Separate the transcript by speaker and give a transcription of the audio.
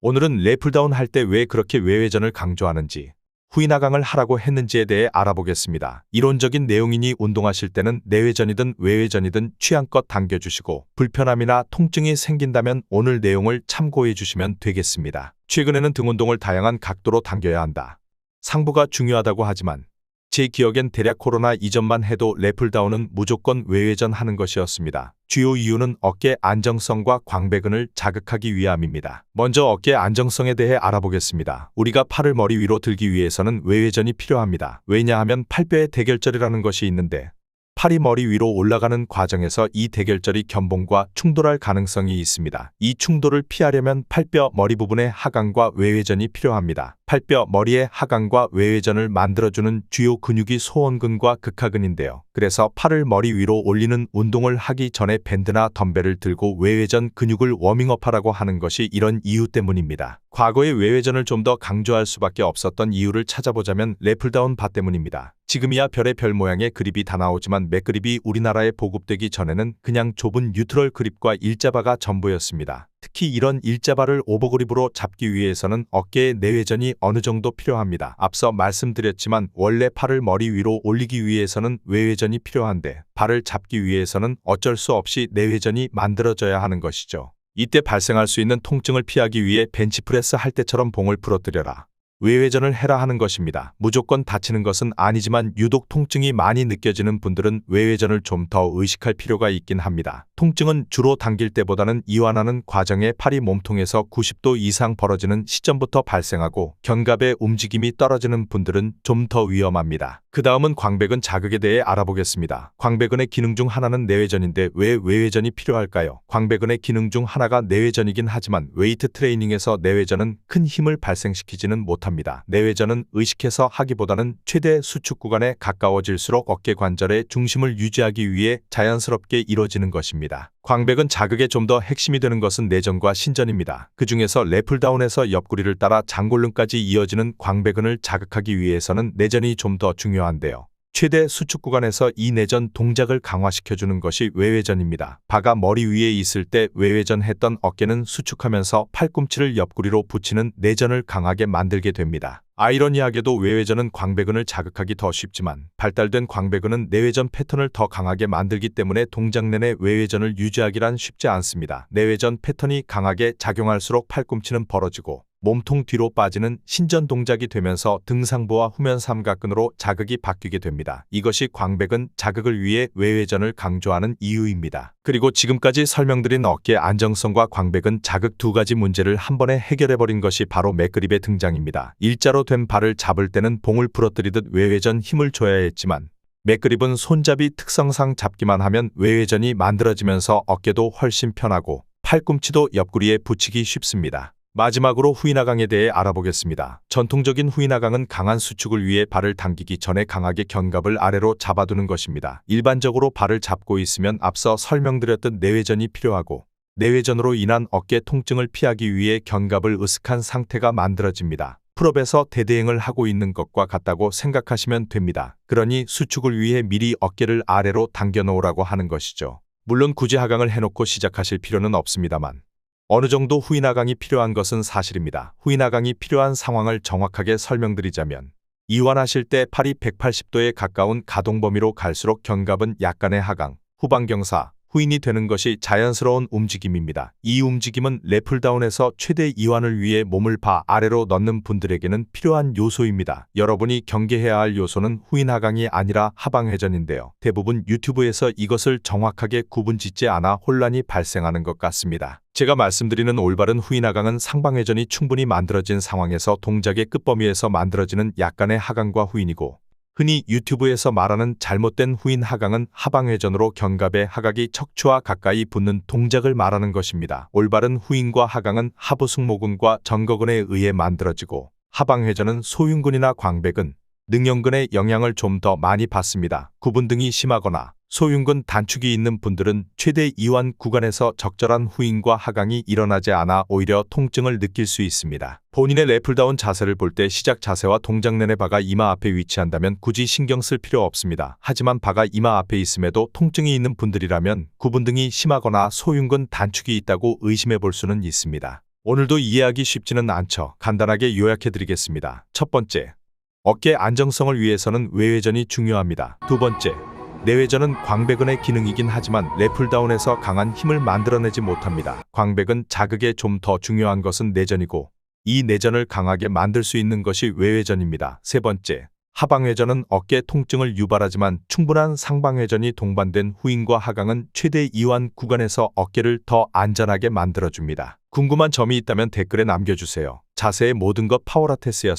Speaker 1: 오늘은 래플다운 할 때 왜 그렇게 외회전을 강조하는지, 후인하강을 하라고 했는지에 대해 알아보겠습니다. 이론적인 내용이니 운동하실 때는 내외전이든 외외전이든 취향껏 당겨주시고 불편함이나 통증이 생긴다면 오늘 내용을 참고해 주시면 되겠습니다. 최근에는 등 운동을 다양한 각도로 당겨야 한다. 상부가 중요하다고 하지만 제 기억엔 대략 코로나 이전만 해도 래플다운은 무조건 외회전 하는 것이었습니다. 주요 이유는 어깨 안정성과 광배근을 자극하기 위함입니다. 먼저 어깨 안정성에 대해 알아보겠습니다. 우리가 팔을 머리 위로 들기 위해서는 외회전이 필요합니다. 왜냐하면 팔뼈의 대결절이라는 것이 있는데 팔이 머리 위로 올라가는 과정에서 이 대결절이 견봉과 충돌할 가능성이 있습니다. 이 충돌을 피하려면 팔뼈 머리 부분의 하강과 외회전이 필요합니다. 팔뼈 머리의 하강과 외회전을 만들어주는 주요 근육이 소원근과 극하근인데요. 그래서 팔을 머리 위로 올리는 운동을 하기 전에 밴드나 덤벨을 들고 외회전 근육을 워밍업하라고 하는 것이 이런 이유 때문입니다. 과거의 외회전을 좀 더 강조할 수밖에 없었던 이유를 찾아보자면 래플다운 바 때문입니다. 지금이야 별의 별 모양의 그립이 다 나오지만 맥그립이 우리나라에 보급되기 전에는 그냥 좁은 뉴트럴 그립과 일자바가 전부였습니다. 특히 이런 일자바를 오버그립으로 잡기 위해서는 어깨의 내회전이 어느 정도 필요합니다. 앞서 말씀드렸지만 원래 팔을 머리 위로 올리기 위해서는 외회전이 필요한데 발을 잡기 위해서는 어쩔 수 없이 내회전이 만들어져야 하는 것이죠. 이때 발생할 수 있는 통증을 피하기 위해 벤치프레스 할 때처럼 봉을 풀어뜨려라. 외회전을 해라 하는 것입니다. 무조건 다치는 것은 아니지만 유독 통증이 많이 느껴지는 분들은 외회전을 좀 더 의식할 필요가 있긴 합니다. 통증은 주로 당길 때보다는 이완하는 과정에 팔이 몸통에서 90도 이상 벌어지는 시점부터 발생하고 견갑의 움직임이 떨어지는 분들은 좀 더 위험합니다. 그 다음은 광배근 자극에 대해 알아보겠습니다. 광배근의 기능 중 하나는 내외전인데 왜 외외전이 필요할까요? 광배근의 기능 중 하나가 내외전이긴 하지만 웨이트 트레이닝에서 내외전은 큰 힘을 발생시키지는 못합니다. 내외전은 의식해서 하기보다는 최대 수축 구간에 가까워질수록 어깨 관절의 중심을 유지하기 위해 자연스럽게 이루어지는 것입니다. 광배근 자극에 좀더 핵심이 되는 것은 내전과 신전입니다. 그 중에서 래플다운에서 옆구리를 따라 장골릉까지 이어지는 광배근을 자극하기 위해서는 내전이 좀 더 중요한데요. 최대 수축 구간에서 이 내전 동작을 강화시켜주는 것이 외회전입니다. 바가 머리 위에 있을 때 외회전 했던 어깨는 수축하면서 팔꿈치를 옆구리로 붙이는 내전을 강하게 만들게 됩니다. 아이러니하게도 외회전은 광배근을 자극하기 더 쉽지만 발달된 광배근은 내회전 패턴을 더 강하게 만들기 때문에 동작 내내 외회전을 유지하기란 쉽지 않습니다. 내회전 패턴이 강하게 작용할수록 팔꿈치는 벌어지고 몸통 뒤로 빠지는 신전 동작이 되면서 등상부와 후면 삼각근으로 자극이 바뀌게 됩니다. 이것이 광배근 자극을 위해 외회전을 강조하는 이유입니다. 그리고 지금까지 설명드린 어깨 안정성과 광배근 자극 두 가지 문제를 한 번에 해결해버린 것이 바로 맥그립의 등장입니다. 일자로 된 발을 잡을 때는 봉을 부러뜨리듯 외회전 힘을 줘야 했지만 맥그립은 손잡이 특성상 잡기만 하면 외회전이 만들어지면서 어깨도 훨씬 편하고 팔꿈치도 옆구리에 붙이기 쉽습니다. 마지막으로 후인하강에 대해 알아보겠습니다. 전통적인 후인하강은 강한 수축을 위해 발을 당기기 전에 강하게 견갑을 아래로 잡아두는 것입니다. 일반적으로 발을 잡고 있으면 앞서 설명드렸던 내외전이 필요하고 내외전으로 인한 어깨 통증을 피하기 위해 견갑을 으슥한 상태가 만들어집니다. 풀업에서 대대행을 하고 있는 것과 같다고 생각하시면 됩니다. 그러니 수축을 위해 미리 어깨를 아래로 당겨 놓으라고 하는 것이죠. 물론 굳이 하강을 해놓고 시작하실 필요는 없습니다만 어느 정도 후인하강이 필요한 것은 사실입니다. 후인하강이 필요한 상황을 정확하게 설명드리자면 이완하실 때 팔이 180도에 가까운 가동 범위로 갈수록 견갑은 약간의 하강, 후방경사, 후인이 되는 것이 자연스러운 움직임입니다. 이 움직임은 래플다운에서 최대 이완을 위해 몸을 바 아래로 넣는 분들에게는 필요한 요소입니다. 여러분이 경계해야 할 요소는 후인 하강이 아니라 하방 회전인데요. 대부분 유튜브에서 이것을 정확하게 구분짓지 않아 혼란이 발생하는 것 같습니다. 제가 말씀드리는 올바른 후인 하강은 상방 회전이 충분히 만들어진 상황에서 동작의 끝범위에서 만들어지는 약간의 하강과 후인이고 흔히 유튜브에서 말하는 잘못된 후인 하강은 하방회전으로 견갑의 하각이 척추와 가까이 붙는 동작을 말하는 것입니다. 올바른 후인과 하강은 하부 승모근과 전거근에 의해 만들어지고 하방회전은 소흉근이나 광배근, 능형근의 영향을 좀 더 많이 받습니다. 구분 등이 심하거나 소흉근 단축이 있는 분들은 최대 이완 구간에서 적절한 후인과 하강이 일어나지 않아 오히려 통증을 느낄 수 있습니다. 본인의 래플다운 자세를 볼 때 시작 자세와 동작 내내 바가 이마 앞에 위치한다면 굳이 신경 쓸 필요 없습니다. 하지만 바가 이마 앞에 있음에도 통증이 있는 분들이라면 구분 등이 심하거나 소흉근 단축이 있다고 의심해 볼 수는 있습니다. 오늘도 이해하기 쉽지는 않죠. 간단하게 요약해 드리겠습니다. 첫 번째, 어깨 안정성을 위해서는 외회전이 중요합니다. 두 번째, 내회전은 광배근의 기능이긴 하지만 래플다운에서 강한 힘을 만들어내지 못합니다. 광배근 자극에 좀 더 중요한 것은 내전이고 이 내전을 강하게 만들 수 있는 것이 외회전입니다. 세 번째, 하방회전은 어깨 통증을 유발하지만 충분한 상방회전이 동반된 후인과 하강은 최대 이완 구간에서 어깨를 더 안전하게 만들어줍니다. 궁금한 점이 있다면 댓글에 남겨주세요. 자세의 모든 것 파워라테스였습니다.